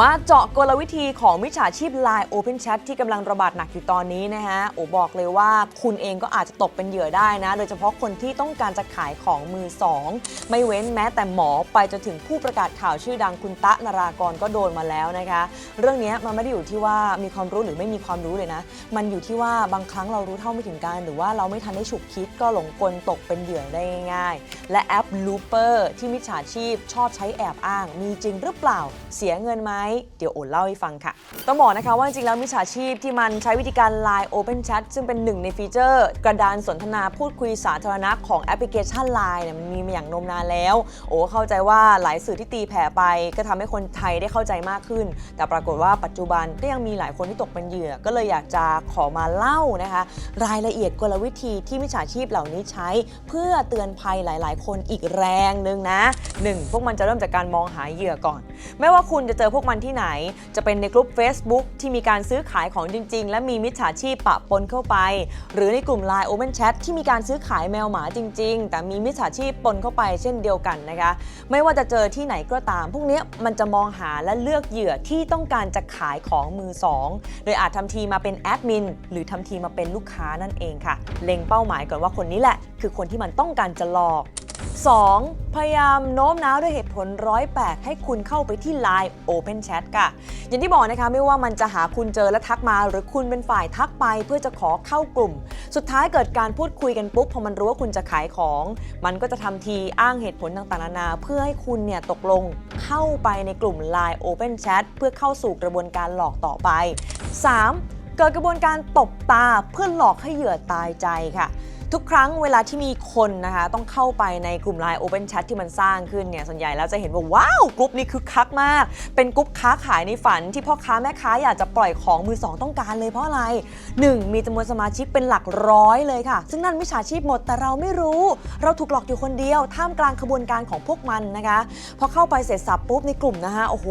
มาเจาะกลวิธีของมิจฉาชีพ Line Open Chat ที่กำลังระบาดหนักอยู่ตอนนี้นะฮะ โอบอกเลยว่าคุณเองก็อาจจะตกเป็นเหยื่อได้นะ โดยเฉพาะคนที่ต้องการจะขายของมือสอง ไม่เว้นแม้แต่หมอไปจนถึงผู้ประกาศข่าวชื่อดังคุณตะนารากรก็โดนมาแล้วนะคะ เรื่องนี้มันไม่ได้อยู่ที่ว่ามีความรู้หรือไม่มีความรู้เลยนะ มันอยู่ที่ว่าบางครั้งเรารู้เท่าไม่ถึงการ หรือว่าเราไม่ทันได้ฉุกคิดก็หลงกลตกเป็นเหยื่อได้ง่าย ๆ และแอป Looper ที่มิจฉาชีพชอบใช้แอบอ้าง มีจริงหรือเปล่าเสียเงินไหมเดี๋ยวโอนเล่าให้ฟังค่ะ ต้องบอกนะคะว่าจริงๆแล้วมิจฉาชีพที่มันใช้วิธีการ Line Open Chat ซึ่งเป็นหนึ่งในฟีเจอร์ กระดานสนทนาพูดคุยสาธารณะของแอปพลิเคชัน Line เนี่ยมันมีมาอย่างนมนานแล้ว โอ้เข้าใจว่าหลายสื่อที่ตีแผ่ไป ก็ทำให้คนไทยได้เข้าใจมากขึ้น แต่ปรากฏว่าปัจจุบันก็ยังมีหลายคนที่ตกเป็นเหยื่อ ก็เลยอยากจะขอมาเล่านะคะ รายละเอียดกลวิธีที่มิจฉาชีพเหล่านี้ใช้ เพื่อเตือนภัยหลาย ๆ คนอีกแรงหนึ่งนะ 1. พวกมันจะเริ่มจากการมองหาเหยื่อก่อน ไม่ว่าคุณจะเจอพวกมันที่ไหน จะเป็นในกลุ่ม Facebook ที่มีการซื้อขายของจริง ๆ และมีมิจฉาชีพปะปนเข้าไป หรือในกลุ่ม Line Open Chat ที่มีการซื้อขายแมวหมาจริง ๆ แต่มีมิจฉาชีพปนเข้าไปเช่นเดียวกันนะคะ ไม่ว่าจะเจอที่ไหนก็ตาม พวกนี้มันจะมองหาและเลือกเหยื่อที่ต้องการจะขายของมือสองโดยอาจทำทีมาเป็นแอดมินหรือทำทีมาเป็นลูกค้านั่นเองค่ะ เล็งเป้าหมายก่อนว่าคนนี้แหละ คือคนที่มันต้องการจะหลอก 2. พยายามโน้มน้าวด้วยเหตุผลร้อยแปดให้คุณเข้าไปที่ Line Open Chat ค่ะ อย่างที่บอกนะคะไม่ว่ามันจะหาคุณเจอและทักมา หรือคุณเป็นฝ่ายทักไปเพื่อจะขอเข้ากลุ่ม สุดท้ายเกิดการพูดคุยกันปุ๊บพอมันรู้ว่าคุณจะขายของ มันก็จะทำทีอ้างเหตุผลต่างๆนานา เพื่อให้คุณเนี่ยตกลงเข้าไปในกลุ่ม Line Open Chat เพื่อเข้าสู่กระบวนการหลอกต่อไป 3. เกิดกระบวนการตบตาเพื่อหลอกให้เหยื่อตายใจค่ะ ทุกครั้งเวลาที่มีคนนะคะต้องเข้าไปในกลุ่ม Line Open Chat ที่มันสร้างขึ้นเนี่ยส่วนใหญ่แล้วจะเห็นว่าว้าวกลุ่มนี้คือคักมาก เป็นกลุ่มค้าขายในฝันที่พ่อค้าแม่ค้าอยากจะปล่อยของมือสองต้องการเลยเพราะอะไร 1. มีจำนวนสมาชิกเป็นหลักร้อยเลยค่ะ ซึ่งนั่นมิจฉาชีพหมดแต่เราไม่รู้ เราถูกหลอกอยู่คนเดียวท่ามกลางขบวนการของพวกมันนะคะพอเข้าไปเสร็จสับปุ๊บในกลุ่มนะคะโอ้โห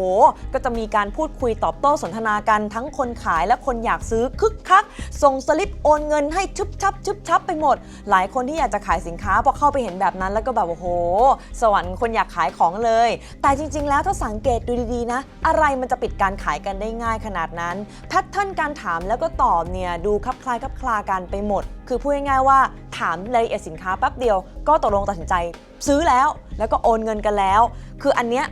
ก็จะมีการพูดคุยตอบโต้สนทนากันทั้งคนขายและคนอยากซื้อคึกคักส่งสลิปโอนเงินให้ชุบชับชุบชับไปหมดหลายคนที่อยากจะขายสินค้าพอเข้าไปเห็นแบบนั้นแล้วก็แบบโอ้โห สวรรค์คนอยากขายของเลย แต่จริง ๆ แล้วถ้าสังเกตดูดีๆนะ อะไรมันจะปิดการขายกันได้ง่ายขนาดนั้นแพทเทิร์นการถามแล้วก็ตอบเนี่ยดูคลับคลายคลับคลากันไปหมด คือพูดง่ายๆว่าถามรายละเอียดสินค้าแป๊บเดียว ก็ตกลงตัดสินใจ ซื้อแล้วแล้วก็โอนเงินกันแล้ว คืออันเนี้ย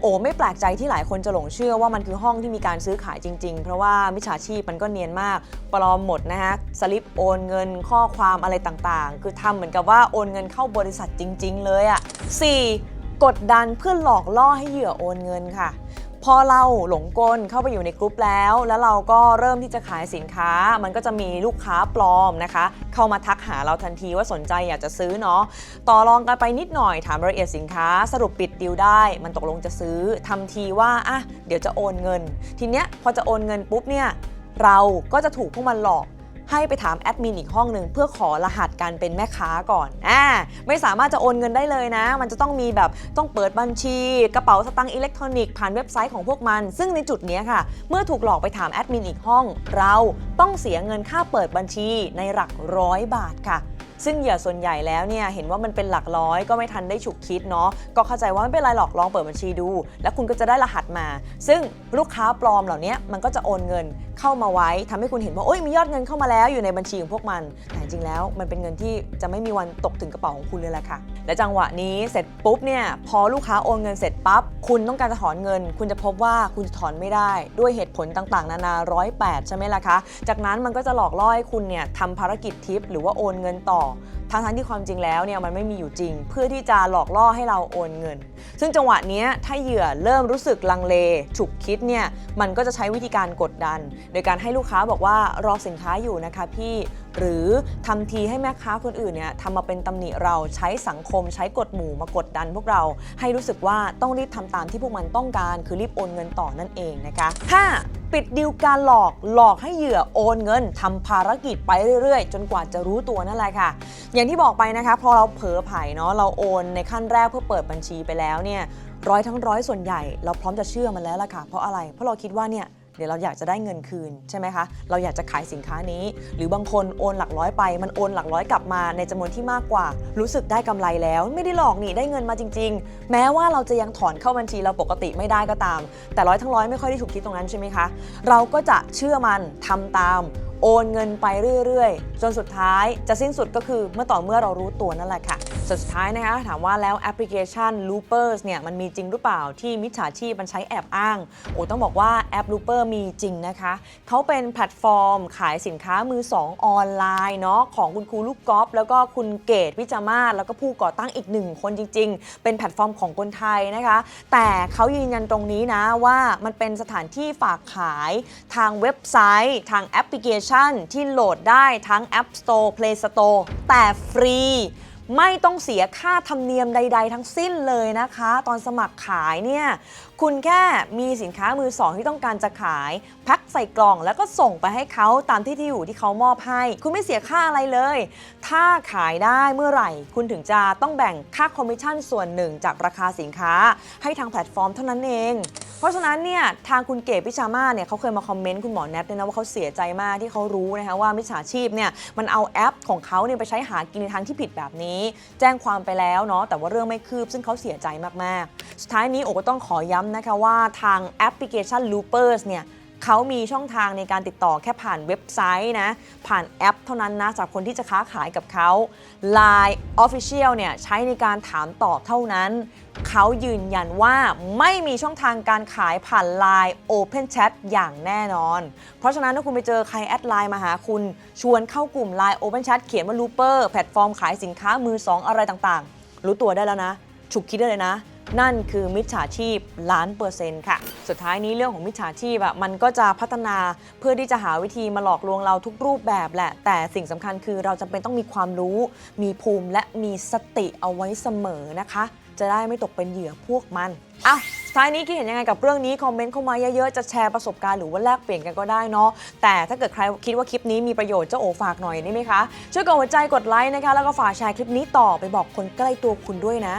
โอ้ไม่แปลกใจที่หลายคนจะหลงเชื่อว่ามันคือห้องที่มีการซื้อขายจริง ๆ เพราะว่ามิจฉาชีพมันก็เนียนมาก ปลอมหมดนะฮะสลิปโอนเงินข้อความอะไรต่างๆ คือทำเหมือนกับว่าโอนเงินเข้าบริษัทจริง ๆ เลยอะ่ะ 4. กดดันเพื่อหลอกล่อให้เหยื่อโอนเงินค่ะ พอเราหลงกลเข้าไปอยู่ในกลุ่มแล้ว แล้วเราก็เริ่มที่จะขายสินค้า มันก็จะมีลูกค้าปลอมนะคะ เข้ามาทักหาเราทันทีว่าสนใจอยากจะซื้อเนาะต่อรองกันไปนิดหน่อยถามรายละเอียดสินค้า สรุปปิดดีลได้ มันตกลงจะซื้อทำทีว่าอะเดี๋ยวจะโอนเงิน ทีเนี้ยพอจะโอนเงินปุ๊บเนี่ยเราก็จะถูกพวกมันหลอก ให้ไปถามแอดมินอีกห้องหนึ่งเพื่อขอรหัสการเป็นแม่ค้าก่อนอ่าไม่สามารถจะโอนเงินได้เลยนะ มันจะต้องมีแบบต้องเปิดบัญชี กระเป๋าสตางค์อิเล็กทรอนิกส์ผ่านเว็บไซต์ของพวกมัน ซึ่งในจุดนี้ค่ะ เมื่อถูกหลอกไปถามแอดมินอีกห้อง เราต้องเสียเงินค่าเปิดบัญชีในหลักร้อยบาทค่ะ ซึ่งเหยื่อส่วนใหญ่แล้วเนี่ยเห็นว่ามันเป็นหลักร้อยก็ไม่ทันได้ฉุกคิดเนาะก็เข้าใจว่าไม่เป็นไรหรอกลองเปิดบัญชีดู แล้วคุณก็จะได้รหัสมา ซึ่งลูกค้าปลอมเหล่านี้มันก็จะโอนเงินเข้ามาไว้ทำให้คุณเห็นว่าโอ้ยมียอดเงินเข้ามาแล้วอยู่ในบัญชีของพวกมัน แต่จริงแล้วมันเป็นเงินที่จะไม่มีวันตกถึงกระเป๋าของคุณเลยแหละค่ะ และจังหวะนี้เสร็จปุ๊บเนี่ยพอลูกค้าโอนเงินเสร็จปั๊บคุณต้องการจะถอนเงิน คุณจะพบว่าคุณจะถอนไม่ได้ด้วยเหตุผลต่างๆ นานาร้อยแปดใช่ไหมล่ะคะ จากนั้นมันก็จะหลอกล่อให้คุณเนี่ยทำภารกิจทิป หรือว่าโอนเงินต่อ吼、哦， ทั้งทั้งที่ความจริงแล้วเนี่ยมันไม่มีอยู่จริง เพื่อที่จะหลอกล่อให้เราโอนเงิน ซึ่งจังหวะนี้ถ้าเหยื่อเริ่มรู้สึกลังเล ฉุกคิดเนี่ยมันก็จะใช้วิธีการกดดัน โดยการให้ลูกค้าบอกว่ารอสินค้าอยู่นะคะพี่หรือทำทีให้แม่ค้าคนอื่นเนี่ยทำมาเป็นตำหนิเราใช้สังคมใช้กฎหมู่มากดดันพวกเรา ให้รู้สึกว่าต้องรีบทำตามที่พวกมันต้องการ คือรีบโอนเงินต่อนั่นเองนะคะ 5. ปิดดีลการหลอกหลอกให้เหยื่อโอนเงินทำภารกิจไปเรื่อยๆ จนกว่าจะรู้ตัวนั่นแหละค่ะอย่างที่บอกไปนะคะพอเราเผลอไผ่เนาะเราโอนในขั้นแรกเพื่อเปิดบัญชีไปแล้วเนี่ยร้อยทั้งร้อยส่วนใหญ่เราพร้อมจะเชื่อมันแล้วล่ะค่ะเพราะอะไร เพราะเราคิดว่าเนี่ยเดี๋ยวเราอยากจะได้เงินคืนใช่ไหมคะ เราอยากจะขายสินค้านี้ หรือบางคนโอนหลักร้อยไป มันโอนหลักร้อยกลับมาในจำนวนที่มากกว่า รู้สึกได้กำไรแล้ว ไม่ได้หลอกนี่ได้เงินมาจริง ๆ แม้ว่าเราจะยังถอนเข้าบัญชีเราปกติไม่ได้ก็ตาม แต่ร้อยทั้งร้อยไม่ค่อยได้ถูกคิดตรงนั้นใช่ไหมคะ เราก็จะเชื่อมันทำตาม โอนเงินไปเรื่อยๆ จนสุดท้ายจะสิ้นสุดก็คือเมื่อต่อเมื่อเรารู้ตัวนั่นแหละค่ะส่วนสุดท้ายนะคะถามว่าแล้วแอปพลิเคชัน Loopers เนี่ยมันมีจริงหรือเปล่าที่มิจฉาชีพมันใช้แอบอ้าง โอ้ต้องบอกว่าแอป Looper มีจริงนะคะเขาเป็นแพลตฟอร์ม ขายสินค้ามือ 2 ออนไลน์เนาะของคุณครูลูกกอล์ฟแล้วก็คุณเกตวิจามาศแล้วก็ผู้ก่อตั้งอีกหนึ่งคนจริง ๆ เป็นแพลตฟอร์มของคนไทยนะคะ แต่เขายืนยันตรงนี้นะว่ามันเป็นสถานที่ฝากขายทางเว็บไซต์ ทางแอปพลิเคชันที่โหลดได้ทั้ง App Store Play Store แต่ฟรี ไม่ต้องเสียค่าธรรมเนียมใด ๆ ทั้งสิ้นเลยนะคะ ตอนสมัครขายเนี่ยคุณแค่มีสินค้ามือสองที่ต้องการจะขาย แพ็คใส่กล่องแล้วก็ส่งไปให้เขาตามที่ที่อยู่ที่เขามอบให้ คุณไม่เสียค่าอะไรเลย ถ้าขายได้เมื่อไหร่ คุณถึงจะต้องแบ่งค่าคอมมิชชั่นส่วนหนึ่งจากราคาสินค้า ให้ทางแพลตฟอร์มเท่านั้นเอง เพราะฉะนั้นเนี่ยทางคุณเก๋พิชามาเนี่ยเขาเคยมาคอมเมนต์คุณหมอแนทเนี่ยนะว่าเขาเสียใจมากที่เขารู้นะคะว่ามิจฉาชีพเนี่ยมันเอาแอปของเขาเนี่ยไปใช้หากินในทางที่ผิดแบบนี้ แจ้งความไปแล้วเนาะแต่ว่าเรื่องไม่คืบซึ่งเขาเสียใจมากๆ สุดท้ายนี้โอก็ต้องขอย้ำนะคะว่าทางแอปพลิเคชัน Loopers เนี่ย เขามีช่องทางในการติดต่อแค่ผ่านเว็บไซต์นะ ผ่านแอปเท่านั้นนะจากคนที่จะค้าขายกับเขา Line Official เนี่ยใช้ในการถามตอบเท่านั้น เขายืนยันว่าไม่มีช่องทางการขายผ่าน Line Open Chat อย่างแน่นอน เพราะฉะนั้นถ้าคุณไปเจอใครแอดไลน์มาหาคุณ ชวนเข้ากลุ่ม Line Open Chat เขียนว่า Looper แพลตฟอร์มขายสินค้ามือสองอะไรต่างๆ รู้ตัวได้แล้วนะ ฉุกคิดได้เลยนะ นั่นคือมิจฉาชีพล้านเปอร์เซ็นต์ค่ะ สุดท้ายนี้เรื่องของมิจฉาชีพอะมันก็จะพัฒนาเพื่อที่จะหาวิธีมาหลอกลวงเราทุกรูปแบบแหละ แต่สิ่งสำคัญคือเราจะเป็นต้องมีความรู้ มีภูมิและมีสติเอาไว้เสมอนะคะ จะได้ไม่ตกเป็นเหยื่อพวกมันอะสุดท้ายนี้คิดเห็นยังไงกับเรื่องนี้ คอมเมนต์เข้ามาเยอะๆ จะแชร์ประสบการณ์หรือว่าแลกเปลี่ยนกันก็ได้เนาะ แต่ถ้าเกิดใครคิดว่าคลิปนี้มีประโยชน์เจ้าโอฝากหน่อยได้ไหมคะ ช่วยกดหัวใจกดไลค์นะคะ แล้วก็ฝากแชร์คลิปนี้ต่อไปบอกคนใกล้ตัวคุณด้วยนะ